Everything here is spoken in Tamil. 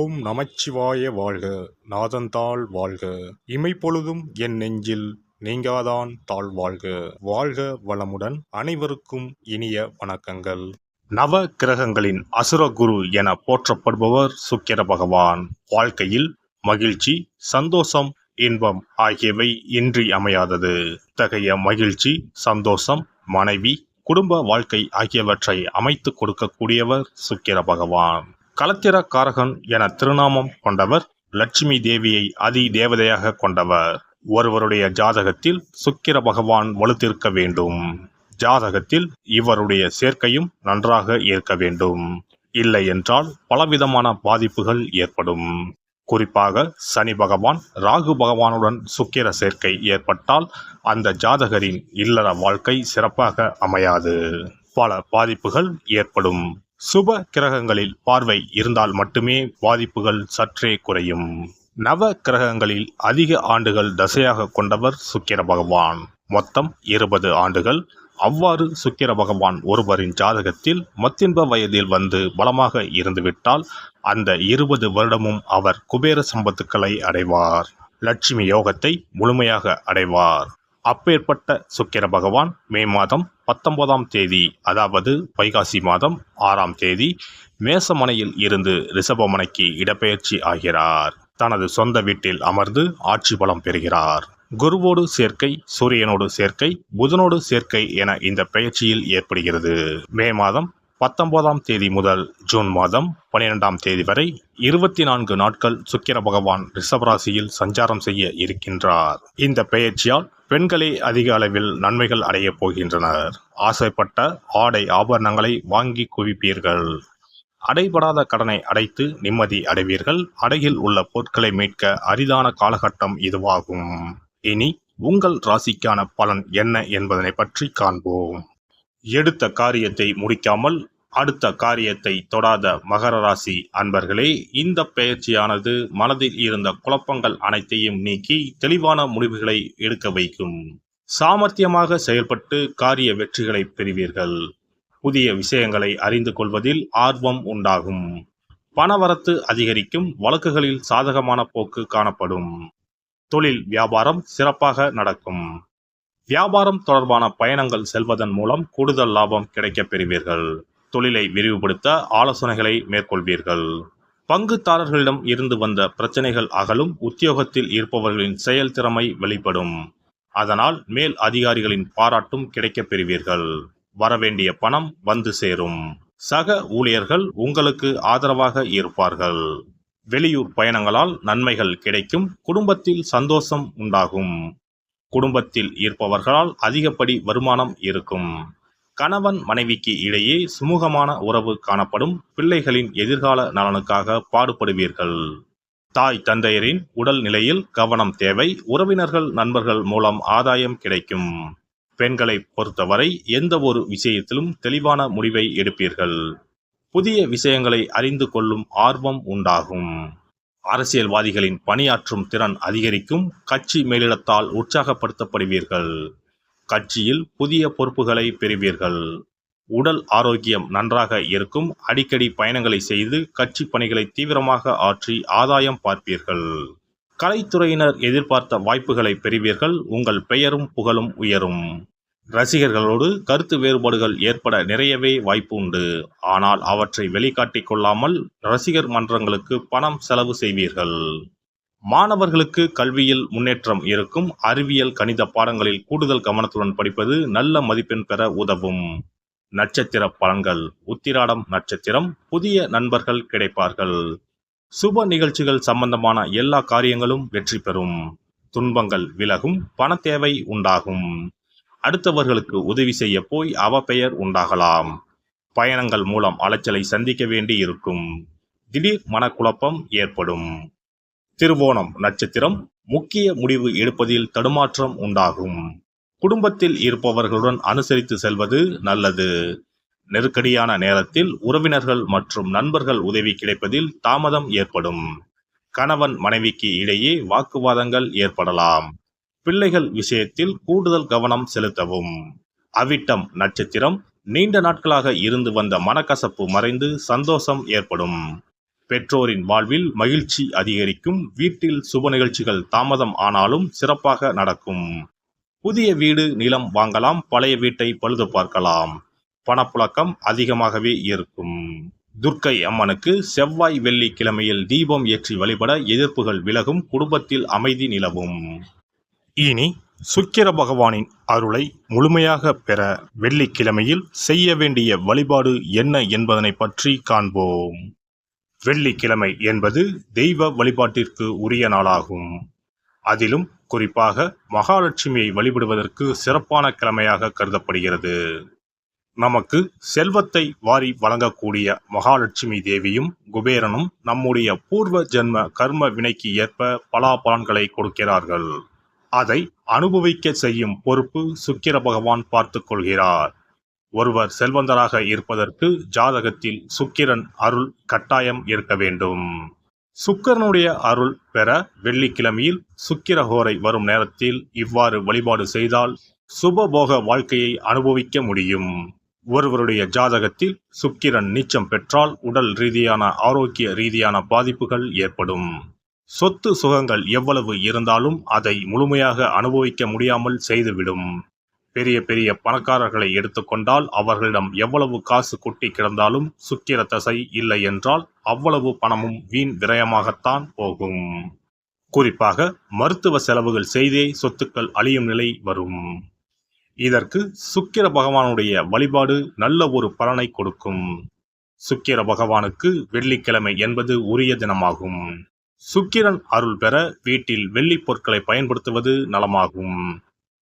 ஓம் நமச்சிவாய வாழ்க. நாதந்தாள் வாழ்க. இமைப்பொழுதும் என் நெஞ்சில் நீங்காதான் தாழ் வாழ்க. வாழ்க வளமுடன் அனைவருக்கும் இனிய வணக்கங்கள். நவ கிரகங்களின் அசுரகுரு என போற்றப்படுபவர் சுக்கிர பகவான். வாழ்க்கையில் மகிழ்ச்சி சந்தோஷம் இன்பம் ஆகியவை இன்றி அமையாதது. இத்தகைய மகிழ்ச்சி சந்தோஷம் மனைவி குடும்ப வாழ்க்கை ஆகியவற்றை அமைத்து கொடுக்கக்கூடியவர் சுக்கிர பகவான். களத்திர காரகன் என திருநாமம் கொண்டவர் லட்சுமி தேவியை அதி தேவதையாக கொண்டவர். ஒருவருடைய ஜாதகத்தில் சுக்கிர பகவான் வலுத்திருக்க வேண்டும். ஜாதகத்தில் இவருடைய சேர்க்கையும் நன்றாக இருக்க வேண்டும். இல்லை என்றால் பலவிதமான பாதிப்புகள் ஏற்படும். குறிப்பாக சனி பகவான் ராகு பகவானுடன் சுக்கிர சேர்க்கை ஏற்பட்டால் அந்த ஜாதகரின் இல்லற வாழ்க்கை சிறப்பாக அமையாது. பல பாதிப்புகள் ஏற்படும். சுப கிரகங்களில் பார்வை இருந்தால் மட்டுமே பாதிப்புகள் சற்றே குறையும். நவ கிரகங்களில் அதிக ஆண்டுகள் தசையாக கொண்டவர் சுக்கிர பகவான். மொத்தம் இருபது ஆண்டுகள். அவ்வாறு சுக்கிர பகவான் ஒருவரின் ஜாதகத்தில் மத்தின்ப வயதில் வந்து பலமாக இருந்துவிட்டால் அந்த இருபது வருடமும் அவர் குபேர சம்பத்துக்களை அடைவார். லட்சுமி யோகத்தை முழுமையாக அடைவார். அப்பேற்பட்ட சுக்கிர பகவான் மே மாதம் பத்தொன்பதாம் தேதி அதாவது வைகாசி மாதம் ஆறாம் தேதி மேசமனையில் இருந்து ரிஷபமனைக்கு இடப்பெயர்ச்சி ஆகிறார். தனது சொந்த வீட்டில் அமர்ந்து ஆட்சி பலம் பெறுகிறார். குருவோடு சேர்க்கை சூரியனோடு சேர்க்கை புதனோடு சேர்க்கை என இந்த பெயர்ச்சியில் ஏற்படுகிறது. மே மாதம் பத்தொன்பதாம் தேதி முதல் ஜூன் மாதம் பனிரெண்டாம் தேதி வரை இருபத்தி நான்கு நாட்கள் சுக்கிர பகவான் ரிஷபராசியில் சஞ்சாரம் செய்ய இருக்கின்றார். இந்த பெயர்ச்சியால் பெண்களே அதிக அளவில் நன்மைகள் அடையப் போகின்றனர். ஆசைப்பட்ட ஆடை ஆபரணங்களை வாங்கி குவிப்பீர்கள். அடைபடாத கடனை அடைத்து நிம்மதி அடைவீர்கள். அடையில் உள்ள பொருட்களை மீட்க அரிதான காலகட்டம் இதுவாகும். இனி உங்கள் ராசிக்கான பலன் என்ன என்பதனை பற்றி காண்போம். எடுத்த காரியத்தை முடிக்காமல் அடுத்த காரியத்தை தொடாத மகர ராசி அன்பர்களே இந்த பெயர்ச்சியானது மனதில் இருந்த குழப்பங்கள் அனைத்தையும் நீக்கி தெளிவான முடிவுகளை எடுக்க வைக்கும். சாமர்த்தியமாக செயல்பட்டு காரிய வெற்றிகளை பெறுவீர்கள். புதிய விஷயங்களை அறிந்து கொள்வதில் ஆர்வம் உண்டாகும். பணவரத்து அதிகரிக்கும் வழக்குகளில் சாதகமான போக்கு காணப்படும். தொழில் வியாபாரம் சிறப்பாக நடக்கும். வியாபாரம் தொடர்பான பயணங்கள் செல்வதன் மூலம் கூடுதல் லாபம் கிடைக்கப் பெறுவீர்கள். தொழிலை விரிவுபடுத்த ஆலோசனைகளை மேற்கொள்வீர்கள். பங்குதாரர்களிடம் இருந்து வந்த பிரச்சனைகள் அகலும் உத்தியோகத்தில் இருப்பவர்களின் செயல்திறமை வெளிப்படும். அதனால் மேல் அதிகாரிகளின் பாராட்டும் கிடைக்கப் பெறுவீர்கள். வரவேண்டிய பணம் வந்து சேரும். சக ஊழியர்கள் உங்களுக்கு ஆதரவாக இருப்பார்கள். வெளியூர் பயணங்களால் நன்மைகள் கிடைக்கும் குடும்பத்தில் சந்தோஷம் உண்டாகும். குடும்பத்தில் இருப்பவர்களால் அதிகப்படி வருமானம் இருக்கும். கணவன் மனைவிக்கு இடையே சுமூகமான உறவு காணப்படும் பிள்ளைகளின் எதிர்கால நலனுக்காக பாடுபடுவீர்கள். தாய் தந்தையரின் உடல் நிலையில் கவனம் தேவை உறவினர்கள் நண்பர்கள் மூலம் ஆதாயம் கிடைக்கும். பெண்களை பொறுத்தவரை எந்த ஒரு விஷயத்திலும் தெளிவான முடிவை எடுப்பீர்கள். புதிய விஷயங்களை அறிந்து கொள்ளும் ஆர்வம் உண்டாகும். அரசியல்வாதிகளின் பணியாற்றும் திறன் அதிகரிக்கும் கட்சி மேலிடத்தால் உற்சாகப்படுத்தப்படுவீர்கள். கட்சியில் புதிய பொறுப்புகளை பெறுவீர்கள். உடல் ஆரோக்கியம் நன்றாக இருக்கும். அடிக்கடி பயணங்களை செய்து கட்சி பணிகளை தீவிரமாக ஆற்றி ஆதாயம் பார்ப்பீர்கள். கலைத்துறையினர் எதிர்பார்த்த வாய்ப்புகளை பெறுவீர்கள். உங்கள் பெயரும் புகழும் உயரும். ரசிகர்களோடு கருத்து வேறுபாடுகள் ஏற்பட நிறையவே வாய்ப்பு உண்டு. ஆனால் அவற்றை வெளிக்காட்டிக் கொள்ளாமல் ரசிகர் மன்றங்களுக்கு பணம் செலவு செய்வீர்கள். மாணவர்களுக்கு கல்வியில் முன்னேற்றம் இருக்கும். அறிவியல் கணித பாடங்களில் கூடுதல் கவனத்துடன் படிப்பது நல்ல மதிப்பெண் பெற உதவும். நட்சத்திர பலன்கள் உத்திராடம் நட்சத்திரம். புதிய நண்பர்கள் கிடைப்பார்கள். சுப நிகழ்ச்சிகள் சம்பந்தமான எல்லா காரியங்களும் வெற்றி பெறும். துன்பங்கள் விலகும். பண தேவை உண்டாகும். அடுத்தவர்களுக்கு உதவி செய்ய போய் அவப்பெயர் உண்டாகலாம். பயணங்கள் மூலம் அலைச்சலை சந்திக்க வேண்டி இருக்கும் திடீர் மனக்குழப்பம் ஏற்படும். திருவோணம் நட்சத்திரம் முக்கிய முடிவு எடுப்பதில் தடுமாற்றம் உண்டாகும். குடும்பத்தில் இருப்பவர்களுடன் அனுசரித்து செல்வது நல்லது. நெருக்கடியான நேரத்தில் உறவினர்கள் மற்றும் நண்பர்கள் உதவி கிடைப்பதில் தாமதம் ஏற்படும். கணவன் மனைவிக்கு இடையே வாக்குவாதங்கள் ஏற்படலாம். பிள்ளைகள் விஷயத்தில் கூடுதல் கவனம் செலுத்தவும். அவிட்டம் நட்சத்திரம் நீண்ட நாட்களாக இருந்து வந்த மனக்கசப்பு மறைந்து சந்தோஷம் ஏற்படும். பெற்றோரின் வாழ்வில் மகிழ்ச்சி அதிகரிக்கும். வீட்டில் சுப நிகழ்ச்சிகள் தாமதம் ஆனாலும் சிறப்பாக நடக்கும். புதிய வீடு நிலம் வாங்கலாம். பழைய வீட்டை பழுது பார்க்கலாம். பணப்புழக்கம் அதிகமாகவே இருக்கும். துர்க்கை அம்மனுக்கு செவ்வாய் வெள்ளி கிழமையில் தீபம் ஏற்றி வழிபட எதிர்ப்புகள் விலகும். குடும்பத்தில் அமைதி நிலவும். இனி சுக்கிர பகவானின் அருளை முழுமையாக பெற வெள்ளிக்கிழமையில் செய்ய வேண்டிய வழிபாடு என்ன என்பதனை பற்றி காண்போம். வெள்ளிக்கிழமை என்பது தெய்வ வழிபாட்டிற்கு உரிய நாளாகும். அதிலும் குறிப்பாக மகாலட்சுமியை வழிபடுவதற்கு சிறப்பான கிழமையாக கருதப்படுகிறது. நமக்கு செல்வத்தை வாரி வழங்கக்கூடிய மகாலட்சுமி தேவியும் குபேரனும் நம்முடைய பூர்வ ஜென்ம கர்ம வினைக்கு ஏற்ப பலாபலன்களை கொடுக்கிறார்கள். அதை அனுபவிக்க செய்யும் பொறுப்பு சுக்கிர பகவான் பார்த்து கொள்கிறார். ஒருவர் செல்வந்தராக இருப்பதற்கு ஜாதகத்தில் சுக்கிரன் அருள் கட்டாயம் இருக்க வேண்டும். சுக்கிரனுடைய அருள் பெற வெள்ளிக்கிழமையில் சுக்கிரஹோரை வரும் நேரத்தில் இவ்வாறு வழிபாடு செய்தால் சுபபோக வாழ்க்கையை அனுபவிக்க முடியும். ஒருவருடைய ஜாதகத்தில் சுக்கிரன் நீச்சம் பெற்றால் உடல் ரீதியான ஆரோக்கிய ரீதியான பாதிப்புகள் ஏற்படும். சொத்து சுகங்கள் எவ்வளவு இருந்தாலும் அதை முழுமையாக அனுபவிக்க முடியாமல் செய்துவிடும். பெரிய பெரிய பணக்காரர்களை எடுத்துக்கொண்டால் அவர்களிடம் எவ்வளவு காசு கொட்டி கிடந்தாலும் சுக்கிர தசை இல்லை என்றால் அவ்வளவு பணமும் வீண் விரயமாகத்தான் போகும். குறிப்பாக மருத்துவ செலவுகள் செய்தே சொத்துக்கள் அழியும் நிலை வரும். இதற்கு சுக்கிர பகவானுடைய வழிபாடு நல்ல ஒரு பலனை கொடுக்கும். சுக்கிர பகவானுக்கு வெள்ளிக்கிழமை என்பது உரிய தினமாகும். சுக்கிரன் அருள் பெற வீட்டில் வெள்ளி பொருட்களை பயன்படுத்துவது நலமாகும்.